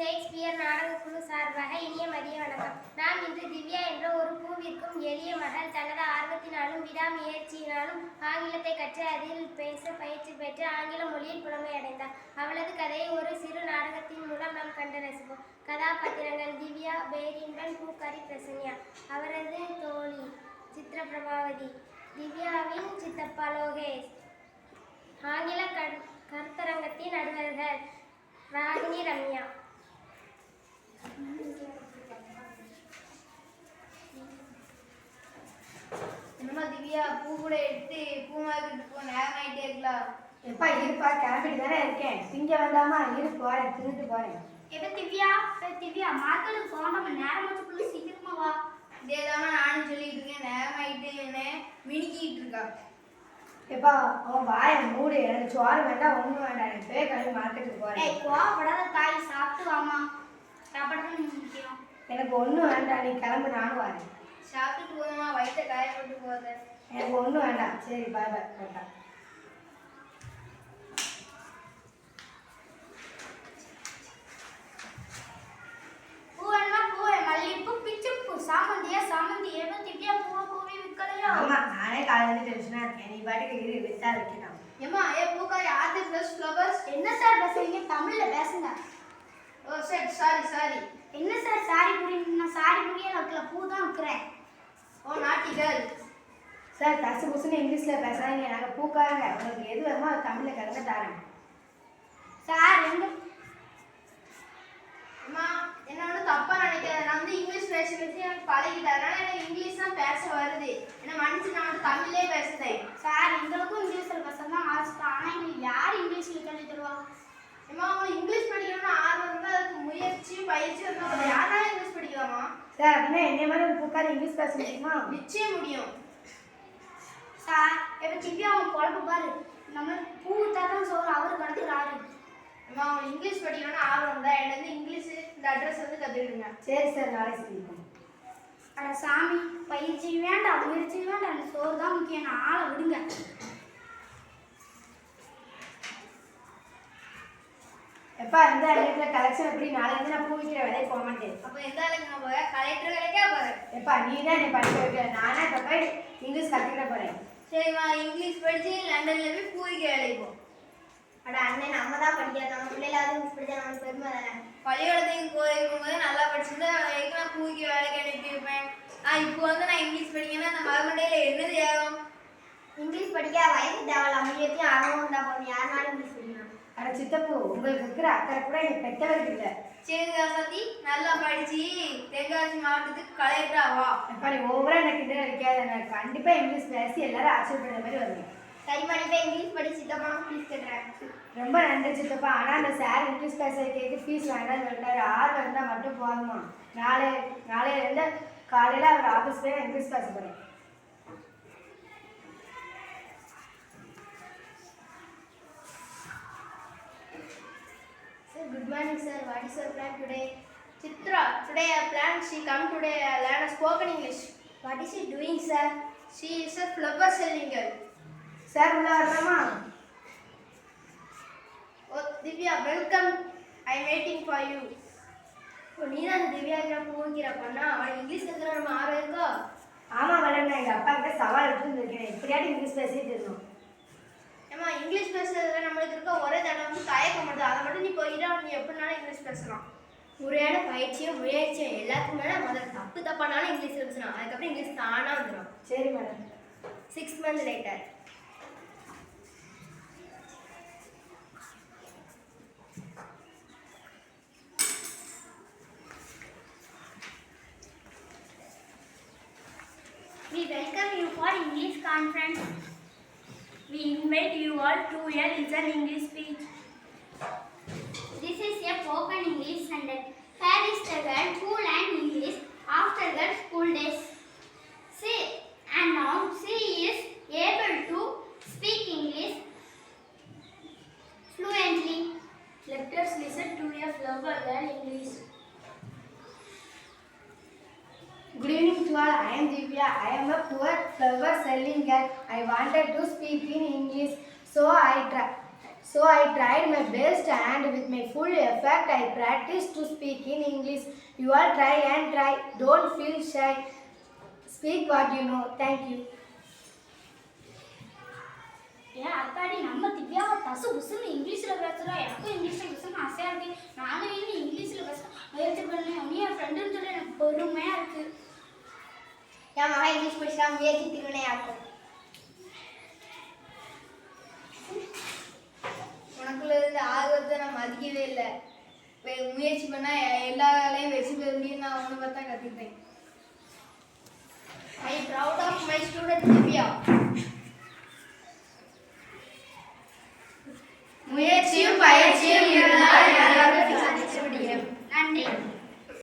Shakespeare நாடகக்குழு சார்பாக இனிய மதிய வணக்கம். நாம் இன்று திவ்யா என்ற ஒரு பூவிற்கும் எளிய மகள் தனது ஆர்வத்தினாலும் விடாமுயற்சியினாலும் ஆங்கிலத்தை கற்று அதில் பேச பயிற்சி பெற்று ஆங்கில மொழியில் புலமை அடைந்தார் அவளது கதையை ஒரு சிறு நாடகத்தின் மூலம் நாம் கண்டு ரசிப்போம். கதாபாத்திரங்கள் திவ்யா பேரின்பன் பூக்காரி பிரசன்யா. அவரது தோழி சித்ர பிரபாவதி திவ்யாவின் சித்தப்பா லோகேஷ். ஆங்கில கருத்தரங்கத்தின் நடுவர்கள் ராகினி ரம்யா. என்னம்மா திவ்யா பூ கூட எடுத்து பூ மார்க்கெட்டு போ நேரம் ஆயிட்டே இருக்கலாம் எப்பா இருப்பா கிளம்பிட்டு தானே இருக்கேன். திங்க வேண்டாமா இரு போறேன் திருட்டு போறேன். எப்ப திவ்யா? இப்ப திவ்யா மார்க்கெட்டுக்கு நம்ம நேரம் வச்சுக்குள்ள சீக்கிரமா வா. இதே தானே நானும் சொல்லிட்டு இருக்கேன் நேரம் ஆயிட்டு என்ன மினிக்கிட்டு இருக்கா. எப்பா அவன் வாய மூடு எனக்கு சோறு வேண்டாம் ஒன்றும் வேண்டாம் எனக்கு போய் கிளம்பி மார்க்கெட்டுக்கு போறேன். கோவப்படாத தாய் சாப்பிட்டு வாமா சாப்பாடு முக்கியம்? எனக்கு ஒன்றும் வேண்டாம். நீ கிளம்பு நானும் வரேன். சாப்பிட்டுட்டு போதுமா வயிற்ற காயப்பட்டு போகாத. எனக்கு ஒன்றும் வேண்டாம். சரி பாய் பாய் வேண்டாம் என்ன சார் பேசுறீங்க தமிழ்ல பேசுங்க. ஓ சரி சாரி சாரி என்ன சார் சாரி புரிய நான் சாரி புரிய வைக்கல. பூ தான் விற்கிறேன் ஓ நாட்டி கேர்ள் சார் தசு புசுன்னு இங்கிலீஷ்ல பேசுறாங்க நாங்கள் பூக்காரங்க. உங்களுக்கு எது வேணுமோ அது தமிழ்ல கிளம்ப தரேன். சார் எங்க அம்மா என்ன ஒன்றும் தப்பா நினைக்காத. நான் வந்து இங்கிலீஷ் பேச பேசி எனக்கு பழகிட்டேன். அதனால எனக்கு இங்கிலீஷ் தான் பேச வருது. என்ன மன்னிச்சு நான் வந்து தமிழ்லே பேசுதேன் சார் எங்களுக்கும் இங்கிலீஷில் பேச தான் ஆசை. தான் ஆனால் எங்களுக்கு யார் இங்கிலீஷில் சொல்லி தருவா? அம்மா உங்களுக்கு இங்கிலீஷ் படிக்கணும்னு ஆர்வம் இருந்தால் அதுக்கு முயற்சி பயிற்சி இருந்தால் யாராலும் இங்கிலீஷ் படிக்கலாமா சார் அப்படின்னா என்னைய மாதிரி ஒரு பூக்காரி இங்கிலீஷ் பேச முடியுமா நிச்சயம் முடியும். சார் இப்போ திவ்யா அவன் பொழப்பு பாரு. நம்ம பூ தான் சோறு அவர் கடத்துறாரு அம்மா உங்களுக்கு இங்கிலீஷ் படிக்கணும்னு ஆர்வம் இருந்தால் என்ன வந்து இங்கிலீஷ் இந்த அட்ரஸ் வந்து கற்றுக்கிடுங்க சரி சார் நாளை சொல்லிப்போம் அட சாமி பயிற்சி வேண்டாம் முயற்சி வேண்டாம் சோறு தான் முக்கியம். நான் ஆளை விடுங்க. எப்பா இந்த வீட்டுல கலெக்ஷன் எப்படி? நாளைக்கு நான் பூ விற்கிற வேலையை போக மாட்டேன். அப்போ எந்த வேலைக்கு நான் போகிறேன் கலெக்டர் வேலைக்கே போகிறேன் எப்பா நீ தான் என்னை படிக்க வைக்கிற? நானே இப்போ போய் இங்கிலீஷ் கற்றுக்கிட போறேன். சரிம்மா இங்கிலீஷ் படித்து லண்டனில் போய் பூவிக்க வேலைக்கு போ. அட அண்ணன் நம்ம தான் படிக்காத. நம்ம பிள்ளைகளாவது இங்கிலீஷ் படிச்சா நமக்கு பெருமை தானே? பள்ளிக்கூடத்துக்கு போயிருக்கும் போது நல்லா படிச்சிருந்தா வரைக்கும் நான் பூவிக்க வேலைக்கு அனுப்பியிருப்பேன் நான் இப்போ வந்து நான் இங்கிலீஷ் படிக்கணும்னா அந்த மறுமண்டையில் என்னது ஏறும் இங்கிலீஷ் படிக்க வயசு தேவையில்ல முயற்சியும் ஆர்வம் இருந்தால் போதும். யாருனாலும் இங்கிலீஷ் படிக்கணும். அட சித்தப்பு உங்களுக்கு இருக்கிற அக்கறை கூட எனக்கு பெற்றவருக்கு இல்லை. சரிங்க சதி நல்லா படிச்சு தென்காசி மாவட்டத்துக்கு கலெக்டரா வா. எப்பா நீ ஓவரா எனக்கு கிட்ட அடிக்காத. நான் கண்டிப்பா இங்கிலீஷ் பேசி எல்லாரும் ஆச்சரியப்படுற மாதிரி வருவேன் சரிம்மா நீ போய் இங்கிலீஷ் படி சித்தப்பா. ஃபீஸ் கட்டுறேன். ரொம்ப நன்றி சித்தப்பா. ஆனா அந்த சார் இங்கிலீஷ் பேச கேட்க ஃபீஸ் வேண்டாம்னு சொல்லிட்டாரு. ஆர்வம் இருந்தா மட்டும் போதுமா? நாளை நாளையில இருந்து காலையில அவர் ஆஃபீஸ் போய் இங்கிலீஷ் பேச போறேன். Morning sir what is your plan today Chitra today I plan she come today I learn a spoken English. What is you doing sir she is a flower selling girl sir உள்ள வரலாமா oh Divya welcome. I am waiting for you. இப்போ நீ தான் திவ்யாங்கிற பூங்கிற பண்ணா அவனுக்கு English இருக்கிற நம்ம ஆர்வம் இருக்கோ? ஆமா மேடம் நான் எங்க அப்பா கிட்ட சவால் எடுத்து இருக்கேன் எப்படியாட்டும் இங்கிலீஷ் பேசிட்டு இருந்தோம். ஏமா இங்கிலீஷ் பேசுறதுல நம்மளுக்கு இருக்க ஒரே தடவை வந்து தயக்கம் மட்டும். அதை மட்டும் நீ போயிட்டா நீ எப்படினாலும் இங்கிலீஷ் பேசலாம் முறையான பயிற்சியும் முயற்சியும் எல்லாத்துக்கும் மேலே முதல்ல தப்பு தப்பானாலும் இங்கிலீஷ் பேசணும் அதுக்கப்புறம் இங்கிலீஷ் தானாக வந்துடும் சரி madam six month later We welcome you for English conference. We invite you all to a listen English speech. This is a spoken English sentence. Here is the girl who learned English after her school days. She and now she is able to speak English fluently. Let us listen to a flower learn English. Good evening to all. I am Divya. I am a poor flower selling girl. I wanted to speak in English, so I try. So I tried my best and with my full effort I practiced to speak in English. You all try and try. Don't feel shy. Speak what you know. Thank you. ஏன் அத்தாடி நம்ம திவ்யாவை தசு புசுன்னு இங்கிலீஷில் பேசுகிறா எனக்கும் இங்கிலீஷில் பேசணும்னு ஆசையாக இருக்கு நானும் இன்னும் இங்கிலீஷில் பேச முயற்சி பண்ணேன் உன்னையும் என் ஃப்ரெண்டுன்னு சொல்லி எனக்கு பொறுமையாக இருக்கு என் மகன் இங்கிலீஷ் பேசினா முயற்சி திருவினையாக்கும் நான் இல்லை முயற்சி பண்ணா எல்லா வேலையும் வச்சு பெற நான் அவனை பார்த்தா கற்றுக்கிட்டேன் I proud of my student Divya